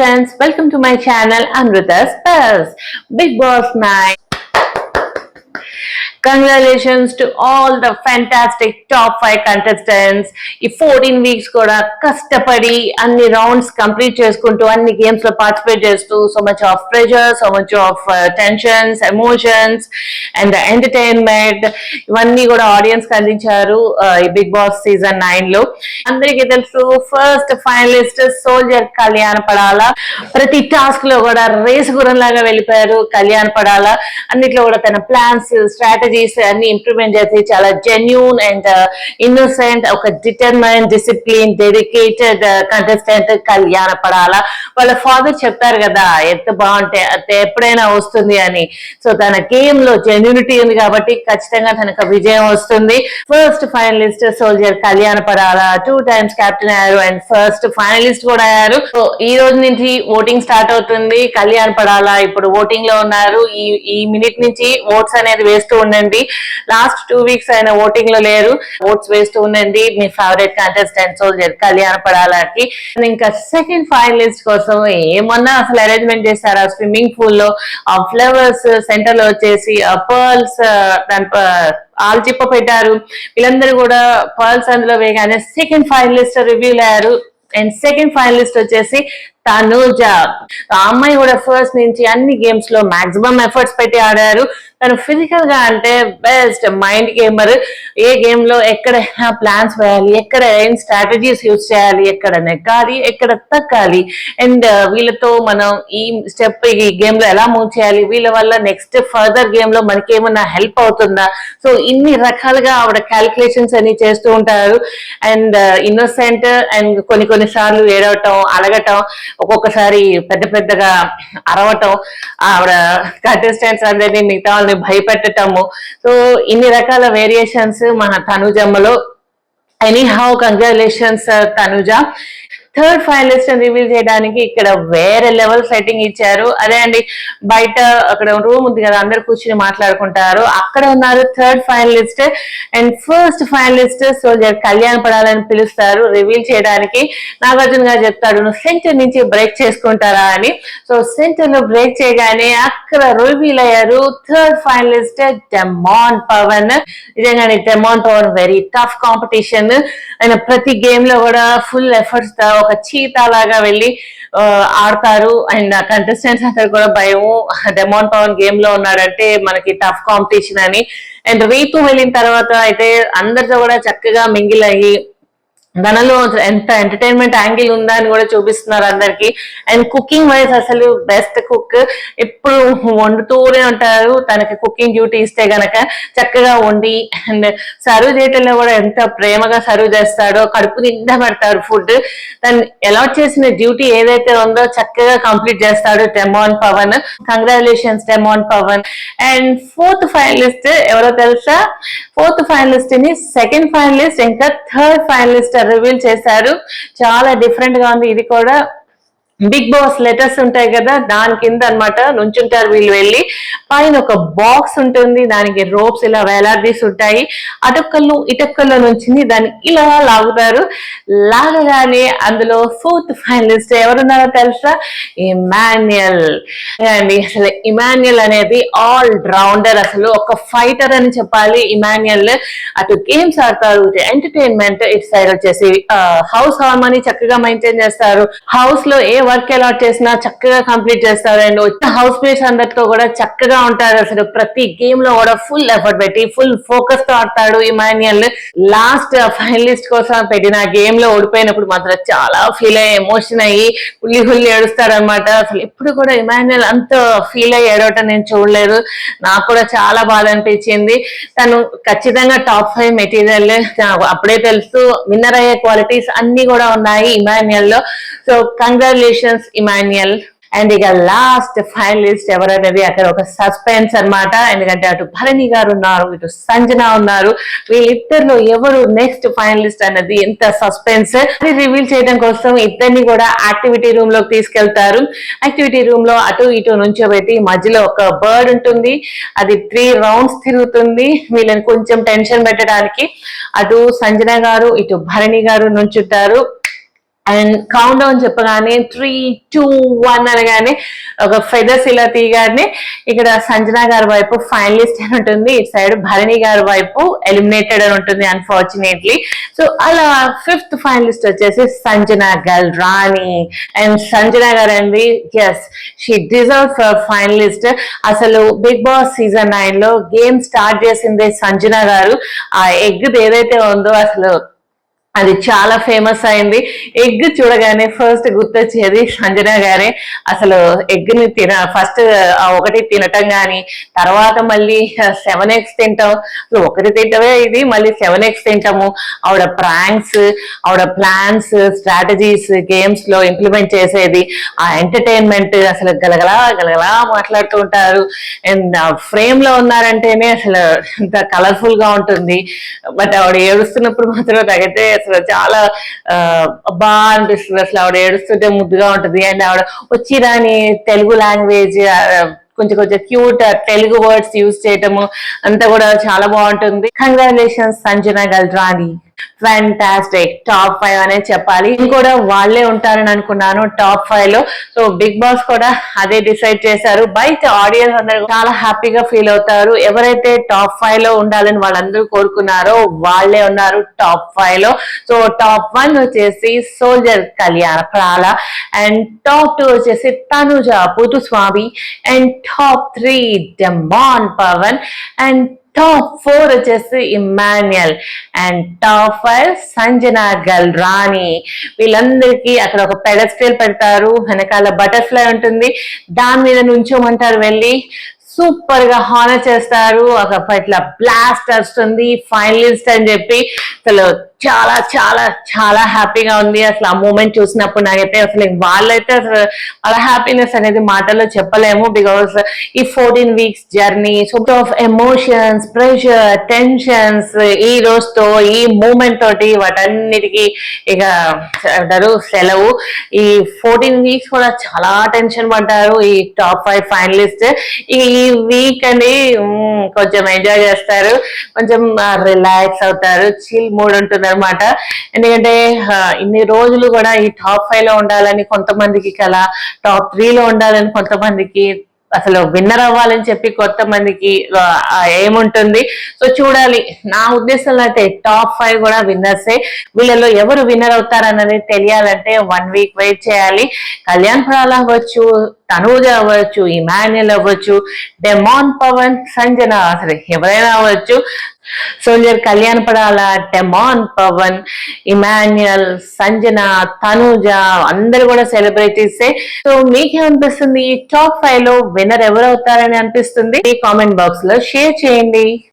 friends, welcome to my channel Amrita Spells. Big Boss Night. Congratulations to all the fantastic top five contestants ఈ fourteen weeks కూడా కష్టపడి అన్ని rounds complete చేసుకుంటూ అన్ని గేమ్స్లో participate చేస్తూ so much of pressure so much of tensions emotions and entertainment ఇవన్నీ కూడా ఆడియన్స్కి అందించారు uh, ఈ బిగ్ బాస్ సీజన్ నైన్లో. అందరికీ తెలుసు first finalist soldier Kalyan Padala. ప్రతి టాస్క్లో కూడా రేస్ గురం లాగా వెళ్ళిపోయారు కళ్యాణ పడాల. అన్నిట్లో కూడా తన ప్లాన్స్ స్ట్రాటజీ స్ట్రాటజీస్ అన్ని ఇంప్లిమెంట్ చేసి చాలా జెన్యూన్ అండ్ ఇన్నోసెంట్ ఒక determine discipline dedicated contestant Kalyan Padala. వాళ్ళ ఫాదర్ చెప్పారు కదా ఎంత బాగుంటే అది ఎప్పుడైనా వస్తుంది అని. సో తన గేమ్లో జెన్యూనిటీ ఉంది కాబట్టి ఖచ్చితంగా తనకు విజయం వస్తుంది. First finalist soldier Kalyan Padala. Two times captain అయ్యారు అండ్ ఫస్ట్ ఫైనలిస్ట్ కూడా అయ్యారు. సో ఈ రోజు నుంచి ఓటింగ్ స్టార్ట్ అవుతుంది. కళ్యాణ్ పడాలా ఇప్పుడు ఓటింగ్లో ఉన్నారు. ఈ ఈ మినిట్ నుంచి ఓట్స్ అనేది వేస్తూ ఉండండి. లాస్ట్ టూ వీక్స్ ఆయన ఓటింగ్లో లేరు. ఓట్స్ వేస్తూ ఉండండి మీ ఫేవరెట్ కంటెస్టెంట్స్ కళ్యాణ పడాలకి. ఇంకా సెకండ్ ఫైనలిస్ట్ కోసం ఏమన్నా అసలు అరేంజ్మెంట్ చేస్తారా? స్విమ్మింగ్ పూల్లో ఆ ఫ్లవర్స్ సెంటర్లో వచ్చేసి ఆ పర్ల్స్ దాని ఆల్చిప్ప పెట్టారు. వీళ్ళందరూ కూడా పర్ల్స్ అందులో వేయగానే సెకండ్ ఫైనలిస్ట్ రివ్యూలు అయ్యారు. అండ్ సెకండ్ ఫైనలిస్ట్ వచ్చేసి తనూజ. ఆ అమ్మాయి కూడా ఫస్ట్ నుంచి అన్ని గేమ్స్లో మాక్సిమం ఎఫర్ట్స్ పెట్టి ఆడారు. తను ఫిజికల్గా అంటే బెస్ట్ మైండ్ గేమర్ ఏ గేమ్లో ఎక్కడ ప్లాన్స్ వేయాలి ఎక్కడ ఏం స్ట్రాటజీస్ యూజ్ చేయాలి ఎక్కడ నెగ్గాలి ఎక్కడ తక్కాలి అండ్ uh, వీళ్ళతో మనం ఈ స్టెప్ ఈ గేమ్లో ఎలా మూవ్ చేయాలి వీళ్ళ వల్ల నెక్స్ట్ ఫర్దర్ గేమ్లో మనకి ఏమన్నా హెల్ప్ అవుతుందా? సో ఇన్ని రకాలుగా ఆవిడ క్యాలిక్యులేషన్స్ అన్ని చేస్తూ ఉంటారు. అండ్ ఇన్నోసెంట్ అండ్ కొన్ని కొన్ని సార్లు ఏడవటం అలగటం ఒక్కొక్కసారి పెద్ద పెద్దగా అరవటం ఆవిడ కంటెస్టెంట్స్ అందరినీ మిగతా వాళ్ళని భయపెట్టటము. సో ఇన్ని రకాల వేరియేషన్స్ మన తనుజమ్మలో. Anyhow congratulations Tanuja. Third finalist reveal చేయడానికి ఇక్కడ వేరే లెవెల్ సెట్టింగ్ ఇచ్చారు. అదే అండి బయట అక్కడ రూమ్ ఉంది కదా అందరు కూర్చుని మాట్లాడుకుంటారు. అక్కడ ఉన్నారు third finalist and first finalist soldier Kalyan పడాలని పిలుస్తారు. రివీల్ చేయడానికి నాగార్జున గారు చెప్తాడు నువ్వు సెంటర్ నుంచి బ్రేక్ చేసుకుంటారా? అని. సో సెంటర్లో బ్రేక్ చేయగానే అక్కడ రివీల్ అయ్యారు థర్డ్ ఫైనలిస్ట్ డెమాన్ పవన్ నిజంగానే demon Pavan very tough competition ఆయన ప్రతి గేమ్లో కూడా ఫుల్ ఎఫర్ట్స్తో ఒక చీత లాగా వెళ్ళి ఆడతారు. అండ్ కంటెస్టెంట్స్ అందరు కూడా భయము. డెమాన్ పవన్ గేమ్లో ఉన్నాడంటే మనకి టఫ్ కాంపిటీషన్ అని. అండ్ రీతు వెళ్ళిన తర్వాత అయితే అందరితో కూడా చక్కగా మింగిల్ అయ్యి తనలో ఎంత ఎంటర్టైన్మెంట్ యాంగిల్ ఉందా అని కూడా చూపిస్తున్నారు అందరికి. అండ్ కుకింగ్ వైజ్ అసలు బెస్ట్ కుక్ ఎప్పుడు వండుతూనే ఉంటారు. తనకి కుకింగ్ డ్యూటీ ఇస్తే గనక చక్కగా వండి అండ్ సర్వ్ చేయటంలో కూడా ఎంత ప్రేమగా సర్వ్ చేస్తాడో కడుపు నిండా పెడతారు ఫుడ్ తను అలాట్ చేసిన డ్యూటీ ఏదైతే ఉందో చక్కగా కంప్లీట్ చేస్తాడు demon Pavan congratulations demon Pavan and fourth finalist ఎవరో తెలుసా? ఫోర్త్ ఫైనలిస్ట్ని సెకండ్ ఫైనలిస్ట్ ఇంకా థర్డ్ ఫైనలిస్ట్ రివీల్ చేశారు. చాలా డిఫరెంట్గా ఉంది. ఇది కూడా బిగ్ బాస్ లెటర్స్ ఉంటాయి కదా దాని కింద అన్నమాట నుంచుంటారు వీళ్ళు వెళ్ళి. పైన ఒక బాక్స్ ఉంటుంది దానికి రోప్స్ ఇలా వేలాడదీసి ఉంటాయి. అటొక్కళ్ళు ఇటొక్కల్లో నుంచి దాన్ని ఇలా లాగుతారు. లాగగానే అందులో ఫోర్త్ ఫైనలిస్ట్ ఎవరున్నారో తెలుసా? ఇమాన్యుయల్. అండి అసలు ఇమాన్యుయల్ అనేది ఆల్ రౌండర్ అసలు ఒక ఫైటర్ అని చెప్పాలి ఇమాన్యుయల్. అటు గేమ్స్ ఆడతారు ఇటు ఎంటర్టైన్మెంట్ ఇటు సైడ్ వచ్చేసి హౌస్ హార్మోని చక్కగా మెయింటైన్ చేస్తారు. హౌస్లో ఏ వర్క్ అలాట్ చేసినా చక్కగా కంప్లీట్ చేస్తారు. అండ్ హౌస్ మేట్స్ అందరితో కూడా చక్కగా ఉంటారు. అసలు ప్రతి గేమ్లో కూడా ఫుల్ ఎఫర్ట్ పెట్టి ఫుల్ ఫోకస్తో ఆడతాడు ఇమాన్యుయల్ లాస్ట్ ఫైనలిస్ట్ కోసం పెట్టిన గేమ్లో ఓడిపోయినప్పుడు మాత్రం చాలా ఫీల్ అయ్యి ఎమోషన్ అయ్యి హుల్లి హుల్లి ఏడుస్తాడు అనమాట అసలు ఎప్పుడు కూడా ఇమాన్యుయల్ అంత ఫీల్ అయ్యి ఏడవటం నేను చూడలేదు. నాకు కూడా చాలా బాధ అనిపించింది. తను ఖచ్చితంగా టాప్ ఫైవ్ మెటీరియల్ అప్పుడే తెలుసు విన్నర్ అయ్యే క్వాలిటీస్ అన్ని కూడా ఉన్నాయి ఇమాన్యుయల్లో. సో కంగ్రాచులేషన్స్ ఇమాన్యుయల్ అండ్ ఇక లాస్ట్ ఫైనలిస్ట్ ఎవరనేది అక్కడ ఒక సస్పెన్స్ అన్నమాట. ఎందుకంటే అటు భరణి గారు ఉన్నారు ఇటు సంజన ఉన్నారు. వీళ్ళిద్దరిలో ఎవరు నెక్స్ట్ ఫైనలిస్ట్ అనేది ఎంత సస్పెన్స్ అది రివీల్ చేయడం కోసం ఇద్దరిని కూడా యాక్టివిటీ రూమ్లోకి తీసుకెళ్తారు. యాక్టివిటీ రూమ్లో అటు ఇటు నుంచోబెట్టి మధ్యలో ఒక బర్డ్ ఉంటుంది. అది త్రీ రౌండ్స్ తిరుగుతుంది. వీళ్ళని కొంచెం టెన్షన్ పెట్టడానికి అటు సంజన గారు ఇటు భరణి గారు నుంచుంటారు. అండ్ కౌంట్ డౌన్ చెప్పగానే త్రీ టూ వన్ అనగానే ఒక ఫెదర్స్ ఇలా తీయగానే ఇక్కడ సంజన గారి వైపు ఫైనలిస్ట్ అని ఉంటుంది. ఇటు సైడ్ భరణి గారి వైపు ఎలిమినేటెడ్ అని ఉంటుంది అన్ఫార్చునేట్లీ సో అలా ఫిఫ్త్ ఫైనలిస్ట్ వచ్చేసి సంజన గల్ రాణి అండ్ సంజన గారు అండి yes she deserve for finalist అసలు బిగ్ బాస్ సీజన్ నైన్లో గేమ్ స్టార్ట్ చేసింది సంజన గారు. ఆ ఎగ్ ఏదైతే ఉందో అసలు అది చాలా ఫేమస్ అయింది. ఎగ్ చూడగానే ఫస్ట్ గుర్తొచ్చేది సంజన గారే. అసలు ఎగ్ని తిన ఫస్ట్ ఒకటి తినటం గాని తర్వాత మళ్ళీ సెవెన్ ఎగ్స్ తింటాం. అసలు ఒకటి తింటమే ఇది మళ్ళీ సెవెన్ ఎగ్స్ తింటాము. ఆవిడ ప్రాంక్స్ ఆవిడ ప్లాన్స్ స్ట్రాటజీస్ గేమ్స్లో ఇంప్లిమెంట్ చేసేది. ఆ ఎంటర్టైన్మెంట్ అసలు గలగలా గలగలా మాట్లాడుతూ ఉంటారు. అండ్ ఫ్రేమ్లో ఉన్నారంటేనే అసలు ఇంత కలర్ఫుల్గా ఉంటుంది. బట్ ఆవిడ ఏడుస్తున్నప్పుడు మాత్రం నాకైతే అసలు చాలా ఆ, అబ్బా అనిపిస్తుంది అసలు ఆవిడ ఏడుస్తుంటే ముద్దుగా ఉంటుంది. అండ్ ఆవిడ వచ్చి రాని తెలుగు లాంగ్వేజ్ కొంచెం కొంచెం క్యూట్ తెలుగు వర్డ్స్ యూజ్ చేయటము అంతా కూడా చాలా బాగుంటుంది. Congratulations Sanjana Galrani. Fantastic top five అనే చెప్పాలి. ఇది కూడా వాళ్ళే ఉంటారని అనుకున్నాను టాప్ ఫైవ్లో. సో బిగ్ బాస్ కూడా అదే డిసైడ్ చేశారు. బయట ఆడియన్స్ అందరూ చాలా హ్యాపీగా ఫీల్ అవుతారు. ఎవరైతే టాప్ ఫైవ్లో ఉండాలని వాళ్ళందరూ కోరుకున్నారో వాళ్ళే ఉన్నారు టాప్ ఫైవ్లో. సో టాప్ వన్ వచ్చేసి soldier Kalyan Padala and top two వచ్చేసి Tanuja Puttaswamy and top three demon Pavan and top four వచ్చేసి Emmanuel and top five Galrani వీళ్ళందరికీ అక్కడ ఒక పెడస్టేల్ పెడతారు. వెనకాల బటర్ఫ్లై ఉంటుంది. దాని మీద నుంచోమంటారు వెళ్ళి. సూపర్గా హానర్ చేస్తారు. ఒక ఇట్లా బ్లాస్ట్ వస్తుంది ఫైనలిస్ట్ అని చెప్పి అసలు చాలా చాలా చాలా హ్యాపీగా ఉంది. అసలు ఆ మూమెంట్ చూసినప్పుడు నాకైతే అసలు వాళ్ళైతే అసలు వాళ్ళ హ్యాపీనెస్ అనేది మాటల్లో చెప్పలేము. బికాస్ ఈ fourteen weeks journey so of emotions pressure tensions ఈ రోజుతో ఈ మూమెంట్ తోటి వాటన్నిటికీ ఇక అంటారు సెలవు. ఈ ఫోర్టీన్ వీక్స్ కూడా చాలా టెన్షన్ పడ్డారు. ఈ టాప్ ఫైవ్ ఫైనలిస్ట్ ఈ వీక్ అండి కొంచెం ఎంజాయ్ చేస్తారు. కొంచెం రిలాక్స్ అవుతారు. చిల్ మూడ్ ఉంటుంది అనమాట ఎందుకంటే ఇన్ని రోజులు కూడా ఈ టాప్ ఫైవ్లో ఉండాలని కొంతమందికి కల టాప్ త్రీ లో ఉండాలని కొంతమందికి అసలు విన్నర్ అవ్వాలని చెప్పి కొంతమందికి మందికి ఏముంటుంది. సో చూడాలి. నా ఉద్దేశంలో అయితే టాప్ ఫైవ్ కూడా విన్నర్సే వీళ్ళలో ఎవరు విన్నర్ అవుతారన్నది తెలియాలంటే వన్ వీక్ వెయిట్ చేయాలి. కళ్యాణ్ ప్రాల్ అవ్వచ్చు తనూజ అవ్వచ్చు ఇమాన్యుల్ అవ్వచ్చు డెమాన్ పవన్ సంజన అసలు ఎవరైనా అవ్వచ్చు. Soldier Kalyan Padala demon Pavan Emmanuel Sanjana Tanuja అందరు కూడా సెలబ్రిటీసే. సో మీకేమనిపిస్తుంది? ఈ టాప్ ఫైవ్లో విన్నర్ ఎవరు అవుతారని అనిపిస్తుంది? ఈ కామెంట్ బాక్స్లో షేర్ చేయండి.